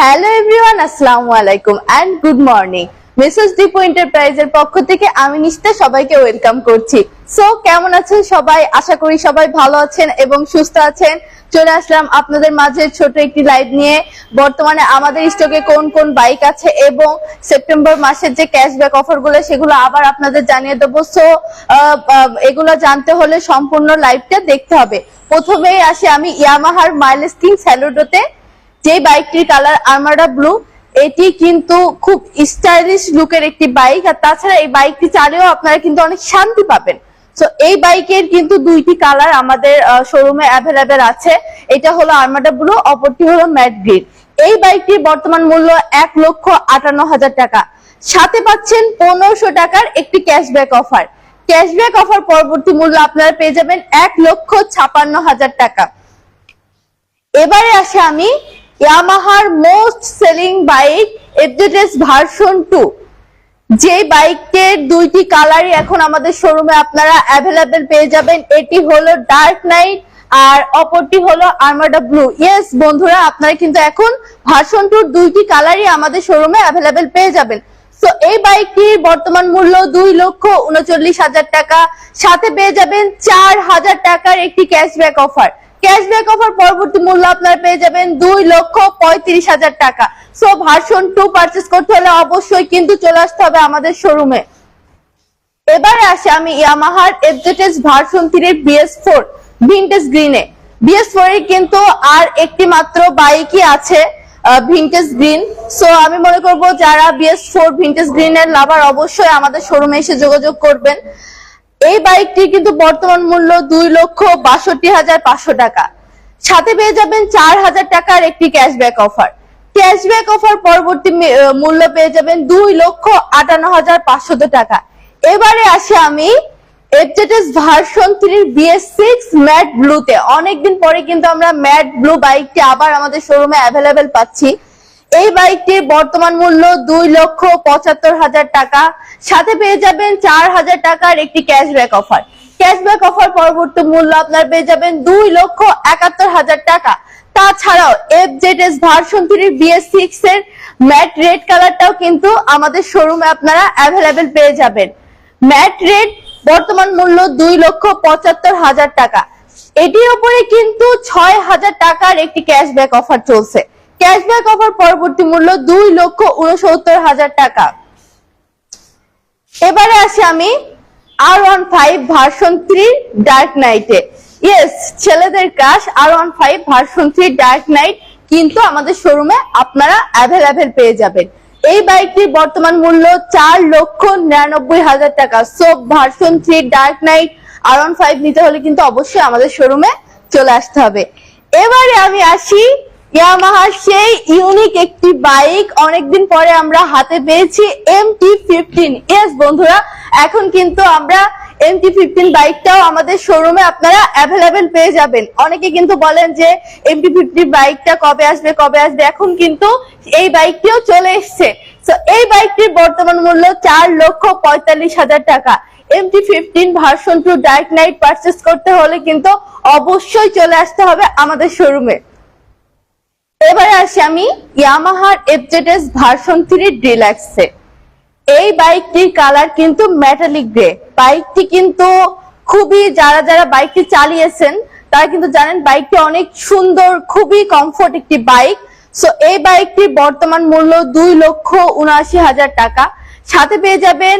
Hello everyone আসসালামু আলাইকুম and good morning messrs Dipu এন্টারপ্রাইজের পক্ষ থেকে আমি নিষ্ঠা সবাইকে ওয়েলকাম করছি। সো কেমন আছেন সবাই? আশা করি সবাই ভালো আছেন এবং সুস্থ আছেন। চলে আসলাম আপনাদের মাঝে ছোট একটি লাইভ নিয়ে। বর্তমানে আমাদের স্টকে কোন কোন বাইক আছে এবং সেপ্টেম্বর মাসের যে ক্যাশব্যাক অফারগুলো সেগুলো আবার আপনাদের জানিয়ে দেবো। সো এগুলো জানতে হলে সম্পূর্ণ লাইভটা দেখতে হবে। প্রথমেই আসি আমি ইয়ামাহার মাইলেজ কিং স্যালুডোতে যে বাইকটির কালার আর্মাডা ব্লু, এটি কিন্তু খুব স্টাইলিশ লুকের একটি বাইক, আর তাছাড়া এই বাইকটি চালিয়েও আপনারা কিন্তু অনেক শান্তি পাবেন। তো এই বাইকের কিন্তু দুইটি কালার আমাদের শোরুমে অ্যাভেলেবেল আছে। এটা হলো আর্মাডা ব্লু, অপরটি হলো ম্যাট গ্রিন। এই বাইকটির বর্তমান মূল্য এক লক্ষ আটান্ন হাজার টাকা। সাথে পাচ্ছেন পনেরোশো টাকার একটি ক্যাশব্যাক অফার ক্যাশব্যাক অফার পরবর্তী মূল্য আপনারা পেয়ে যাবেন এক লক্ষ ছাপান্ন হাজার টাকা। এবারে আসে আমি ইয়ামাহার most selling bike FZS version two যে বাইকের দুইটি কালারই এখন আমাদের শোরুমে আপনারা অ্যাভেলেবেল পেয়ে যাবেন। এটি হলো ডার্ক নাইট আর অপরটি হলো আর্মাডা ব্লু ইয়েস বন্ধুরা, আপনারা কিন্তু এখন ভার্সন টুর দুইটি কালারই আমাদের শোরুমে অ্যাভেলেবেল পেয়ে যাবেন। তো এই বাইকটির বর্তমান মূল্য দুই লক্ষ উনচল্লিশ হাজার টাকা। সাথে পেয়ে যাবেন চার হাজার টাকার একটি ক্যাশব্যাক অফার ক্যাশব্যাক অফার পরবর্তী মূল্য আপনারা পেয়ে যাবেন দুই লক্ষ পঁয়ত্রিশ হাজার টাকা। সো ভার্সন টু পারচেস করতে হলে অবশ্যই কিন্তু চলে আসতে হবে আমাদের শোরুমে এবারে আসে আমি ইয়ামাহার এফজেটেস ভার্সন থ্রির বিএস ফোর ভিনটেজ গ্রিনে বিএস ফোর এর কিন্তু আর একটি মাত্র বাইকই আছে ভিনটেজ গ্রিন সো আমি মনে করব যারা বিএস ফোর ভিনটেজ গ্রিনের লাভার অবশ্যই আমাদের শোরুমে এসে যোগাযোগ করবেন। এই বাইকটি কিন্তু বর্তমান মূল্য দুই লক্ষ বাষট্টি হাজার পাঁচশো টাকা। সাথে পেয়ে যাবেন চার হাজার টাকার একটি ক্যাশব্যাক অফার ক্যাশব্যাক অফার পরবর্তী মূল্য পেয়ে যাবেন দুই লক্ষ আটান্ন হাজার পাঁচশত টাকা। এবারে আসি আমি এফজেডএস ভার্সন থ্রির বিএস সিক্স ম্যাট ব্লুতে অনেকদিন পরে কিন্তু আমরা ম্যাট ব্লু বাইকটি আবার আমাদের শোরুমে অ্যাভেলেবেল পাচ্ছি। এই বাইকটির বর্তমান মূল্য দুই লক্ষ পঁচাত্তর হাজার টাকা। সাথে পেয়ে যাবেন চার হাজার টাকার একটি ক্যাশব্যাক অফার ক্যাশব্যাক অফার পরবর্তী মূল্য আপনার পেয়ে যাবেন দুই লক্ষ একাত্তর হাজার টাকা। তাছাড়াও এফ জেড এস ভার্সন থ্রির বিএস সিক্স এর ম্যাট রেড কালারটাও কিন্তু আমাদের শোরুমে আপনারা অ্যাভেলেবেল পেয়ে যাবেন। ম্যাট রেড বর্তমান মূল্য দুই লক্ষ পঁচাত্তর হাজার টাকা। এটির উপরে কিন্তু ছয় হাজার টাকার একটি ক্যাশব্যাক অফার চলছে। ক্যাশব্যাক অফার পরবর্তী মূল্য দুই লক্ষ উনসত্তর হাজার টাকা। এবারে আসি আমি R one five version three dark নাইটে ইয়েস ছেলেদের crush R one five version three dark night কিন্তু আমাদের শোরুমে আপনারা অ্যাভেলেবেল পেয়ে যাবেন। এই বাইকটির বর্তমান মূল্য চার লক্ষ নিরানব্বই হাজার টাকা। So version three dark night R one five নিতে হলে কিন্তু অবশ্যই আমাদের শোরুমে চলে আসতে হবে। এবারে আমি আসি ইয়ামাহার সেই ইউনিক একটি বাইক অনেকদিন পরে আমরা হাতে পেয়েছি এম টি ফিফটিন এস বন্ধুরা, এখন কিন্তু আমরা এম টি ফিফটিন বাইকটাও আমাদের শোরুমে আপনারা অ্যাভেলেবেল পেয়ে যাবেন। অনেকে কিন্তু বলেন যে এম টি ফিফটিন বাইকটা কবে আসবে কবে আসবে। এখন কিন্তু এই বাইকটিও চলে এসছে। তো এই বাইকটির বর্তমান মূল্য চার লক্ষ পঁয়তাল্লিশ হাজার টাকা। MT fifteen version two dark night purchase করতে হলে কিন্তু অবশ্যই চলে আসতে হবে আমাদের শোরুমে এবারে আসি আমি ইয়ামাহার এফজেডএস ভার্সন থ্রি ডিলাক্সে এই বাইকটির কালার কিন্তু মেটালিক গ্রে বাইকটি কিন্তু খুবই যারা যারা বাইকটি চালিয়েছেন, তারা কিন্তু জানেন বাইকটি অনেক সুন্দর, খুবই কমফোর্ট একটি বাইক। সো এই বাইকটির বর্তমান মূল্য দুই লক্ষ উনআশি হাজার টাকা। সাথে পেয়ে যাবেন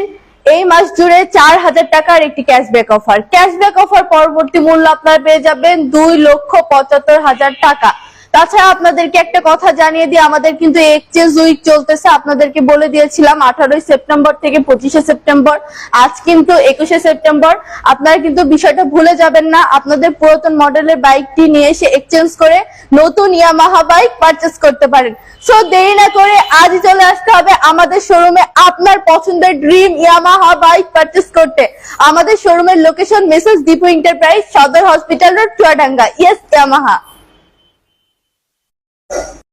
এই মাস জুড়ে চার হাজার টাকার একটি ক্যাশব্যাক অফার ক্যাশব্যাক অফার পরবর্তী মূল্য আপনারা পেয়ে যাবেন দুই লক্ষ পঁচাত্তর হাজার টাকা। তাছাড়া আপনাদেরকে একটা কথা জানিয়ে দিই, আমাদের কিন্তু এক্সচেঞ্জ উইক চলতেছে। আপনাদেরকে বলে দিয়েছিলাম, আঠারোই সেপ্টেম্বর থেকে পঁচিশে সেপ্টেম্বর। আজ কিন্তু একুশে সেপ্টেম্বর। আপনারা কিন্তু বিষয়টা ভুলে যাবেন না, আপনাদের পুরাতন মডেলের বাইকটি নিয়ে এসে এক্সচেঞ্জ করে নতুন ইয়ামাহা বাইক পারচেস করতে পারেন। সো দেরি না করে আজই চলে আসতে হবে আমাদের শোরুমে আপনার পছন্দের ড্রিম ইয়ামাহা বাইক পারচেস করতে। আমাদের শোরুমের লোকেশন মেসেজ দীপু এন্টারপ্রাইজ সদর hospital road Chuadanga. Yes Yamaha